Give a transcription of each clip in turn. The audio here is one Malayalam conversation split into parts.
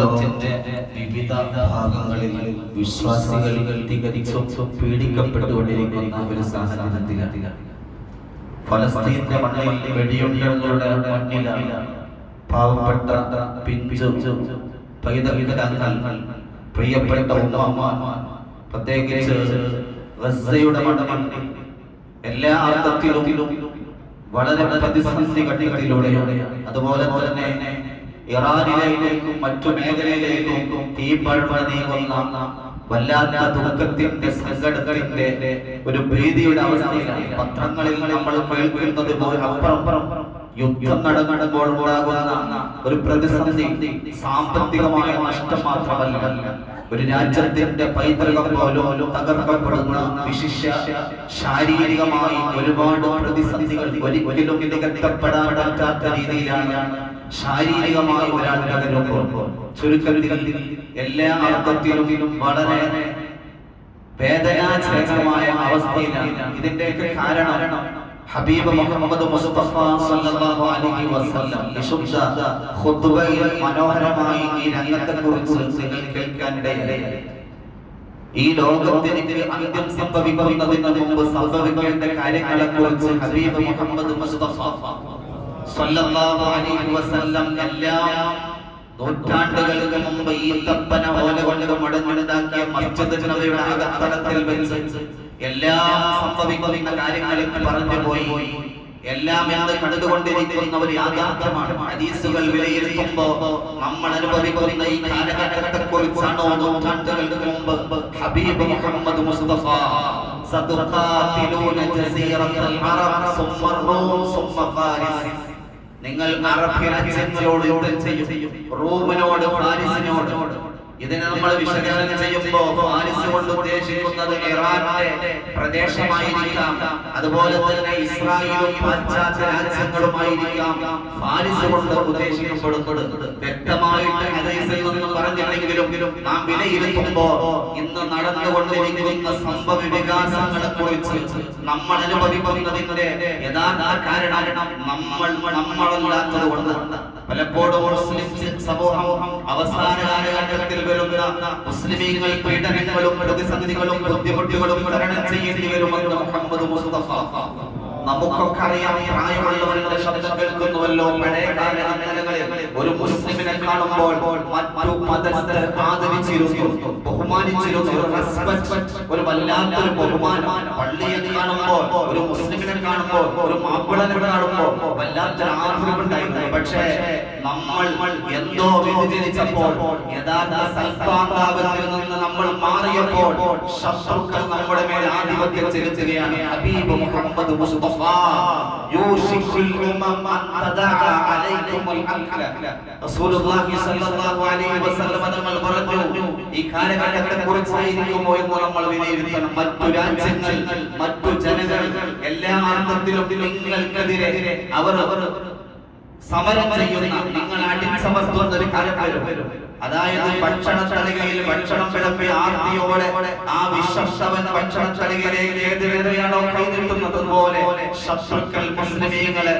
ലോകത്തിന്റെ വിവിധ ഭാഗങ്ങളിൽ വിശ്വാസികൾ തികച്ചും പീഡിക്കപ്പെട്ടുകൊണ്ടിരിക്കുന്ന ഒരു സാഹചര്യത്തിലാണ്. ഫലസ്തീന്റെ മണ്ണിൽ വെടിയുണ്ടകളുടെ മണ്ണിലാണ് പാവപ്പെട്ട പിഞ്ചു പൈതൃകങ്ങൾ പ്രിയപ്പെട്ട ഉമ്മ പ്രത്യേകിച്ച് ഗസയുടെ മണ്ണിൽ എല്ലാ അർത്ഥത്തിലും വളരെ പ്രതിസന്ധി ഘട്ടങ്ങളിലൂടെ അതുപോലെ തന്നെ ഇറാനിലേക്കും മറ്റു മേഖലയിലേക്കും തീപ്പഴമ നീങ്ങുന്ന വല്ലാത്ത ദുഃഖത്തിന്റെ സങ്കടത്തിന്റെ ഒരു ഭീതിയുടെ അവസ്ഥയിലാണ്. പത്രങ്ങളിൽ നമ്മൾ കേൾക്കുന്നത് പോലെ അപ്പുറം യുദ്ധം നടക്കുമ്പോൾ ഉണ്ടാകുന്ന ഒരു പ്രതിസന്ധി സാമ്പത്തികമായ നഷ്ടം മാത്രമല്ല. ഒരു രാജ്യത്തിന്റെ പൈതൃകം പോലും തകർക്കപ്പെടുന്ന വിശിഷ്യ ശാരീരികമായി ഒരുപാട് പ്രതിസന്ധികൾ ഒരിക്കലും നികത്തപ്പെടാൻ പറ്റാത്ത രീതിയിലാണ് ശാരീരികമായി ഒരാൾ തകരുമ്പോൾ ചുരുക്കത്തിൽ എല്ലാ അർത്ഥത്തിലും വളരെ വേദനാജനകമായ അവസ്ഥയിലാണ്. ഇതിന്റെയൊക്കെ കാരണം ഹബീബ് മുഹമ്മദ് മുസ്തഫ സല്ലല്ലാഹു അലൈഹി വസല്ലം വിശുദ്ധ ഖുത്ബയിൽ മനോഹരമായി ഈ രംഗത്തെക്കുറിച്ച് നിങ്ങൾ കേൾക്കാനിടയായി. ഈ ലോകത്തിന് അന്ത്യം സംഭവിക്കുന്നതിന് മുമ്പ് സംഭവിക്കേണ്ട കാര്യങ്ങളെക്കുറിച്ച് ഹബീബ് മുഹമ്മദ് മുസ്തഫ സല്ലല്ലാഹു അലൈഹി വസല്ലം എല്ലാം നൂറ്റാണ്ടുകൾക്ക് മുമ്പ് ഈ തപ്പന ഓല കൊണ്ട് മുടങ്ങുണ്ടാക്കിയ മസ്ജിദ് നബിയുടെ അകത്തളത്തിൽ വെച്ച് എല്ലാം സംഭവിക്കുന്ന കാര്യങ്ങളിൽ പറഞ്ഞു പോയി. എല്ലാം എന്ന് കണ്ടുകൊണ്ടിരിക്കുന്ന ഒരു യാഥാർത്ഥ്യമാണ്. ഹദീസുകൾ വിലയിരുത്തുമ്പോ നമ്മൾ അനുഭവിക്കുന്ന ഈ കാലഘട്ടത്തെ കുറിച്ചാണോ നൂറ്റാണ്ടുകൾക്ക് മുമ്പ്? ഹബീബ് മുഹമ്മദ് മുസ്തഫ. സതുഖാതിലൂന ജസീറത്തുൽ അറബ് സുമ്മ റൂം സുമ്മ ഫാരിസ്. നിങ്ങൾ റൂമിനോട് ഫാരിസിനോട്. ഇതിനെ നമ്മൾ വിശകലനം ചെയ്യുമ്പോൾ ഫാരിസ് കൊണ്ട് ഉദ്ദേശിക്കുന്നത് പ്രദേശമായിരിക്കാം. അതുപോലെ തന്നെ ഇസ്രായേലും പാശ്ചാത്യ രാജ്യങ്ങളുമായിരിക്കാം. ഫാരിസ് കൊണ്ട് ഉദ്ദേശിക്കപ്പെടുന്നത് വ്യക്തമായിട്ട് ഹദീസിൽ പറഞ്ഞില്ലെങ്കിലും നാം വിലയിരുത്തുമ്പോ ഇന്ന് നടന്നുകൊണ്ടിരിക്കുന്ന സംഭവ വികാസങ്ങളെ കുറിച്ച് നമ്മൾ അനുഭവിക്കുന്നതിന്റെ യഥാർത്ഥ കാരണം നമ്മൾ നമ്മളല്ലാത്തത് കൊണ്ട്. പലപ്പോഴും മുസ്ലിം സമൂഹം അവസാന കാലഘട്ടത്തിൽ വരുന്ന മുസ്ലിമീങ്ങൾ പീഡനങ്ങളും പ്രതിസന്ധികളും ബുദ്ധിമുട്ടുകളും തരണം ചെയ്യേണ്ടി വരുമെന്ന് മുഹമ്മദ് മുസ്തഫ. നമുക്കൊക്കെ അറിയാം പ്രായമുള്ളവരുടെ ശബ്ദം കേൾക്കുന്നുവല്ലോ. പഴയ ഒരു മുസ്ലിമിനെ കാണുമ്പോൾ മറ്റു മതസ്ഥരെ ആദരിച്ചിരുന്നു. ബഹുമാനിച്ചിരുന്നു. ഒരു ഒരു വല്ലാത്തൊരു ബഹുമാനം. പള്ളിയെ കാണുമ്പോൾ ഒരു മുസ്ലിമിനെ കാണുമ്പോൾ ഒരു മാപ്പിളനെ കാണുമ്പോൾ വല്ലാത്തൊരു ആഗ്രഹമുണ്ടായിരുന്നു പക്ഷേ നമ്മൾ എന്തോ വ്യതിചലിച്ചപ്പോൾ യഥാർത്ഥ സൽപാതാപത്തിൽ നിന്ന് നമ്മൾ മാറിയപ്പോൾ ശത്രുക്കൾ നമ്മുടെ മേൽ ആധിപത്യം ചെലുത്തുകയാണ്. ഹബീബ് മുഹമ്മദ് മുസ്തഫ യൂഷിഖുൽ ഉമം അൻ തദഅ അലൈക്കുമുൽ അഖ്ല റസൂലുള്ളാഹി സ്വല്ലല്ലാഹു അലൈഹി വസല്ലം തങ്ങൾ പറഞ്ഞു. ഈ കാലഘട്ടത്തെ കുറിച്ചായിരിക്കുമോ എന്ന് നമ്മൾ വിലയിരുത്തണം. മറ്റു രാജ്യങ്ങൾ മറ്റു ജനങ്ങൾ എല്ലാ അർത്ഥത്തിലും നിങ്ങൾക്കെതിരെ അവർ സമരം ചെയ്യുന്ന നിങ്ങൾ അടിച്ചമർത്തുന്ന ഒരു കാലം അതായത് ഭക്ഷണ തളികയിൽ ഭക്ഷണം വിളമ്പി ആർത്തിയോടെ ആ വിശ്വസവൻ ഭക്ഷണ തളികയിലേക്ക് കൈ കൈനീട്ടുന്നത് പോലെ ശത്രുക്കൾ മുസ്ലിമീങ്ങളെ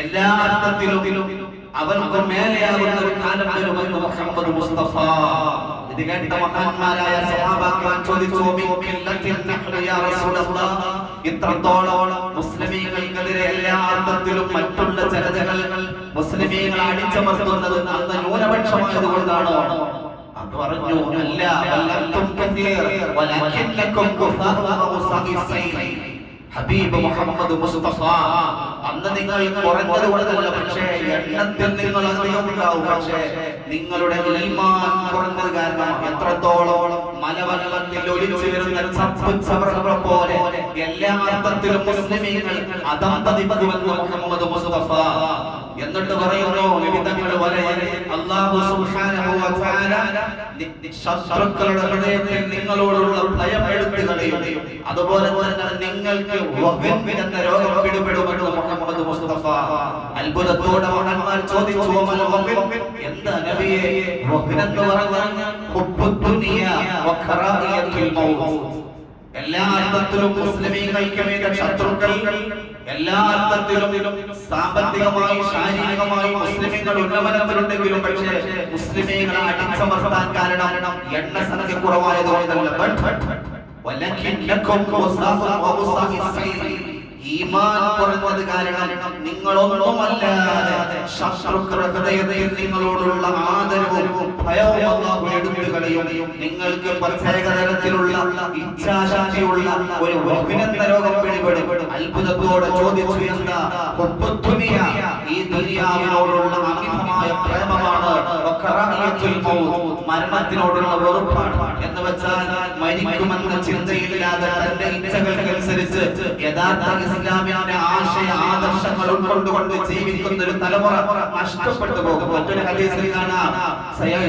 എല്ലാ അർത്ഥത്തിലും അവർക്ക് മേലെയാകുന്ന ഒരു കാലം വരുമെന്ന് മുഹമ്മദ് മുസ്തഫ. ഇത് കേട്ട മഹാന്മാരായ ചോദിച്ചു ഇത്രത്തോളം മുസ്ലിമീങ്ങൾക്കെതിരെ എല്ലാ അർത്ഥത്തിലും മറ്റുള്ള ജനതകൾ മുസ്ലിമീങ്ങൾ അടിച്ചമർത്തുന്നത് അന്ന് ന്യൂനപക്ഷമായത് കൊണ്ടാണോ അത് പറഞ്ഞു അല്ല ഹബീബ് മുഹമ്മദ് മുസ്തഫ. അന്ന് നിങ്ങൾ കുറഞ്ഞത് കൊണ്ടല്ല പക്ഷേ എണ്ണത്തിൽ നിങ്ങൾ അധികം ഉണ്ടാവും പക്ഷേ നിങ്ങളുടെ ഈമാൻ കുറഞ്ഞത് കാരണം എത്രത്തോളം മലവെള്ളത്തിൽ ഒലിച്ചു വരുന്ന പോലെ എല്ലാ അർത്ഥത്തിലും മുസ്ലിമീങ്ങൾ മുസ്തഫ. എന്നിട്ട് പറയുന്നു സുബ്ഹാനഹു നിങ്ങളോടുള്ള ഭയം എടുത്തു കളയും അതുപോലെ തന്നെ നിങ്ങൾക്ക് എന്ന രോഗം പിടിപെടുമെന്ന് മുഹമ്മദ് മുസ്തഫ അത്ഭുതത്തോടെ മഹാന്മാർ ചോദിച്ചു? എന്താ നബിയെ? എന്ന് പറഞ്ഞാൽ എല്ലാ അർത്ഥത്തിലും മുസ്ലിമീങ്ങൾക്ക് മേൽ ശത്രുക്കൾ. എല്ലാ അർത്ഥത്തിലും സാമ്പത്തികമായി ശാരീരികമായി മുസ്ലിമീങ്ങൾ ഉന്നമനത്തിലുണ്ടെങ്കിലും പക്ഷേ മുസ്ലിമീങ്ങളെ അടിച്ചമർത്താൻ കാരണം എണ്ണ സംഖ്യ കുറവായതുകൊണ്ടല്ല. ഈമാൻ കുറഞ്ഞത് കാരണം നിങ്ങളൊന്നുമല്ലാതെ ശത്രുക്കളുടെ ഹൃദയത്തിൽ നിങ്ങളോടുള്ള ആദരവും ഭയവും എടുത്തു കളയും. നിങ്ങൾക്ക് പ്രത്യേക തരത്തിലുള്ള ഇച്ഛാശക്തിയുള്ള ഒരു അഭിനന്ദ രോഗം പിടിപെടും. അത്ഭുതത്തോടെ ചോദിച്ചു എന്താ? ഈ ദുനിയാവിനോടുള്ള മൗത്ത്, മരണത്തിനോടുള്ള വെറുപ്പാണ് എന്ന് വെച്ചാൽ മരിക്കുമെന്ന ചിന്തയില്ലാതെ തന്റെ ഇച്ഛകൾക്കനുസരിച്ച് യഥാർത്ഥ ഇസ്ലാമിന്റെ ആശയ ആദർശങ്ങൾ ഉൾക്കൊണ്ടുകൊണ്ട് ജീവിക്കുന്ന ഒരു തലമുറ നഷ്ടപ്പെട്ടു പോകും. മറ്റൊരു ഹദീസിൽ കാണാം. ഇല്ലാ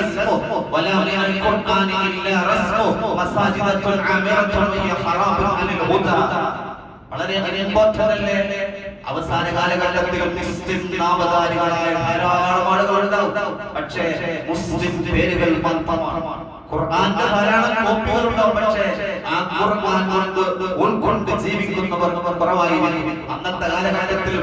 ഇസ്മു വലാ മിനൽ ഖുർആനി ഇല്ലാ റസ്മു മസാജിദത്തുൻ ആമിറത്തുൻ ഹിയ ഖറാബുൻ വളരെ ഇമ്പോർട്ടന്റ് അല്ലേ? അവസാന കാലഘട്ടത്തിൽ മുസ്ലിം നാമധാരികളായ ധാരാളം പക്ഷേ മുസ്ലിം പേരുകൾ ഖുർആന്റെ ധാരാളം കോപ്പികൾ പക്ഷേ ഉൾക്കൊണ്ട് ജീവിക്കുന്നവർ കാലഘട്ടത്തിൽ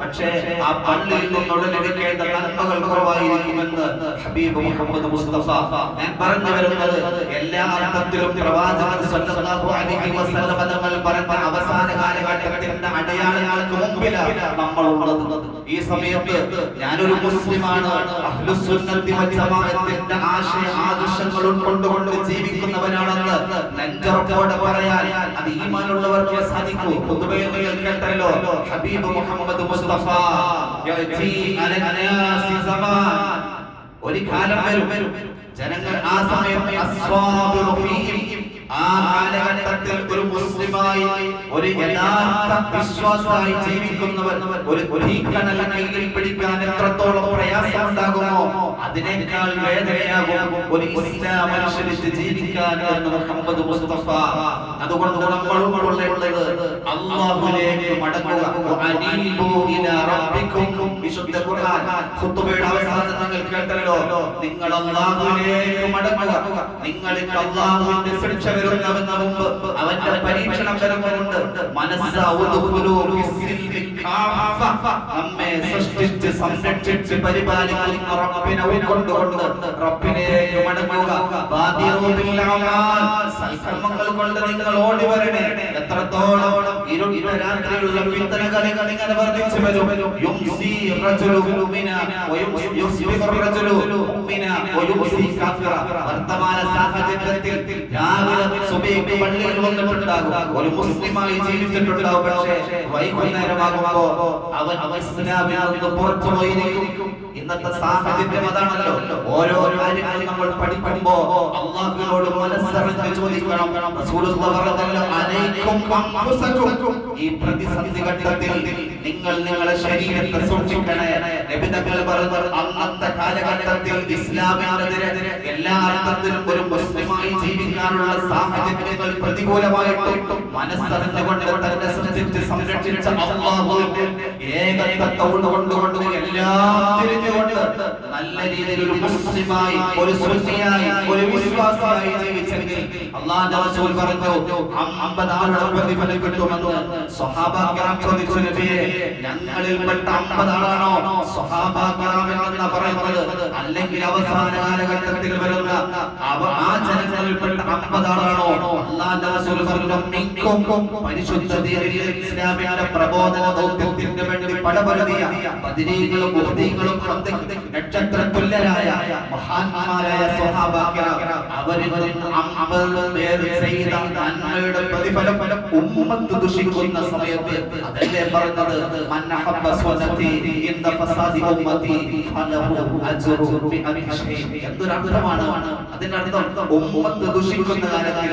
പക്ഷേ ആ പള്ളിയിൽ നന്മകൾ ഹബീബ് മുഹമ്മദ് മുസ്തഫ എല്ലാ പ്രവാചകൻ അലൈഹി പറഞ്ഞ അവസാന നമ്മൾ ഈ സമയത്ത് ഞാനൊരു മുസ്ലിമാണ്. ജമാഅത്തിന്റെ പറയാൻ സാധിക്കൂ. ഹബീബ് മുസ്തഫ. ഒരു കാലം വരും. ജനങ്ങൾ ആ സമയം ആ കാലഘട്ടത്തിൽ ഒരു മുസ്ലിമായി ഒരു യഥാർത്ഥ വിശ്വാസമായി ജീവിക്കുന്നവർ ഒരു തീക്കണൽ കയ്യിൽ പിടിക്കാൻ എത്രത്തോളം പ്രയാസമുണ്ടാകുമോ അതിനേക്കാൾ വേദനയാകും ഒരു ഇസ്ലാം ജീവിക്കാൻ എന്ന് മുഹമ്മദ് മുസ്തഫ. അതുകൊണ്ട് നമ്മൾ ഉള്ളത് അള്ളാഹുവിലേക്ക് മടങ്ങുക. വിശുദ്ധ ഖുർആൻ. ഖുത്ബയുടെ അവസാനം നിങ്ങൾ കേട്ടല്ലോ നിങ്ങൾ അള്ളാഹുലേക്ക് മടങ്ങുക. നിങ്ങൾക്ക് അള്ളാഹുവിന്റെ ശിക്ഷ വരുന്നവന് മുമ്പ് അവന്റെ പരീക്ഷണം വരുന്നുണ്ട്. നമ്മെ സൃഷ്ടിച്ച് സംരക്ഷിച്ച് പരിപാലിക്കുന്ന റബ്ബിനെ ഉൾക്കൊണ്ടുകൊണ്ട് റബ്ബിനെ മടങ്ങുക. കൊണ്ട് നിങ്ങൾ എത്രത്തോളം ഇരുണ്ട റജുലു വയുംസി ഒരു മുസ്ലിമായി ജീവിച്ചിട്ടുണ്ടാകും. പക്ഷേ ഇസ്ലാമിൽ ഇന്നത്തെ സാഹചര്യം അതാണല്ലോ. ഓരോ കാര്യങ്ങളും നമ്മൾ പഠിക്കുമ്പോ അള്ളാഹുവിനോട് മനസ്സറിഞ്ഞ് ചോദിക്കണം അൻഫുസക്കും. ഈ പ്രതിസന്ധി ഘട്ടത്തിൽ നിങ്ങൾ നിങ്ങളെ ശരീരത്തെ സൂക്ഷിക്കണേ നബി തങ്ങൾ പറഞ്ഞു അന്നത്തെ കാലഘട്ടത്തിൽ ഇസ്ലാമിനെതിരെ എല്ലാ അർത്ഥത്തിലും ഒരു മുസ്ലിമായി ജീവിക്കാനുള്ള സാഹചര്യങ്ങൾ പ്രതികൂലമായിട്ടും മനസ്സറിഞ്ഞുകൊണ്ട് തന്നെ സൃഷ്ടിച്ച് സംരക്ഷിച്ച അള്ളാഹുവിന്റെ ഏകത്വത്തെ ഉൾക്കൊണ്ടുകൊണ്ട് എല്ലാം തിരിഞ്ഞുകൊണ്ട് നല്ല രീതിയിൽ ഒരു മുസ്ലിമായി ഒരു സുന്നിയായി ഒരു വിശ്വാസിയായി ജീവിച്ചെങ്കിൽ അള്ളാഹുവിന്റെ റസൂൽ പറഞ്ഞു അമ്പത് ആളുടെ പ്രതിഫലം കിട്ടുമെന്ന് സ്വഹാബാക്കിറാം ചോദിച്ചു നബിയെ ഞങ്ങളിൽപ്പെട്ട അമ്പത് ആളാണോ സ്വഹാബാക്കിറാം എന്ന് പറയുന്നത്. അല്ലെങ്കിൽ അവസാന കാലഘട്ടത്തിൽ വരുന്ന ആ ജനങ്ങളിൽപ്പെട്ട അമ്പത് ആളാണോ ഇസ്ലാമിന്റെ പ്രബോധന വേണ്ടി നക്ഷത്ര മഹാന്മാരായ നന്മയുടെ പ്രതിഫലം ഉമ്മത്ത് ദുഷിക്കുന്ന സമയത്ത് അതല്ലേ പറഞ്ഞത്? എന്തൊരർത്ഥമാണ്? അതിന്റെ ഉമ്മത്ത് ദുഷിക്കുന്ന കാലത്തിൽ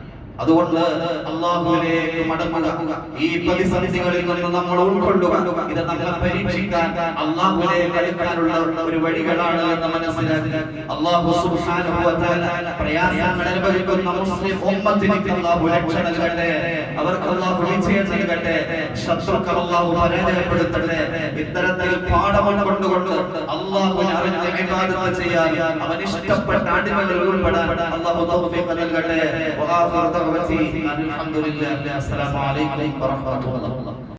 അതുകൊണ്ട് അള്ളാഹുവിലേക്ക് മടങ്ങുക. ഈ പ്രതിസന്ധികളിൽ നിന്ന് നമ്മൾ ഉൾക്കൊള്ളുക. ഇത് നമ്മളെ പരീക്ഷിക്കാൻ അള്ളാഹുവിലേക്ക് അടുക്കാനുള്ള ഒരു വഴികളാണ് എന്ന് മനസ്സിലാക്കുക. അള്ളാഹു സുബ്ഹാനഹു വ തആല പ്രയാസങ്ങൾ അനുഭവിക്കുന്ന മുസ്ലിം നൽകട്ടെ. അവർക്ക് വിജയം നൽകട്ടെ. ശത്രുക്കൾ ഇത്തരത്തിൽ അവൻ ഇഷ്ടപ്പെട്ട തൗഫീഖ് الحمد لله. السلام عليكم ورحمة الله.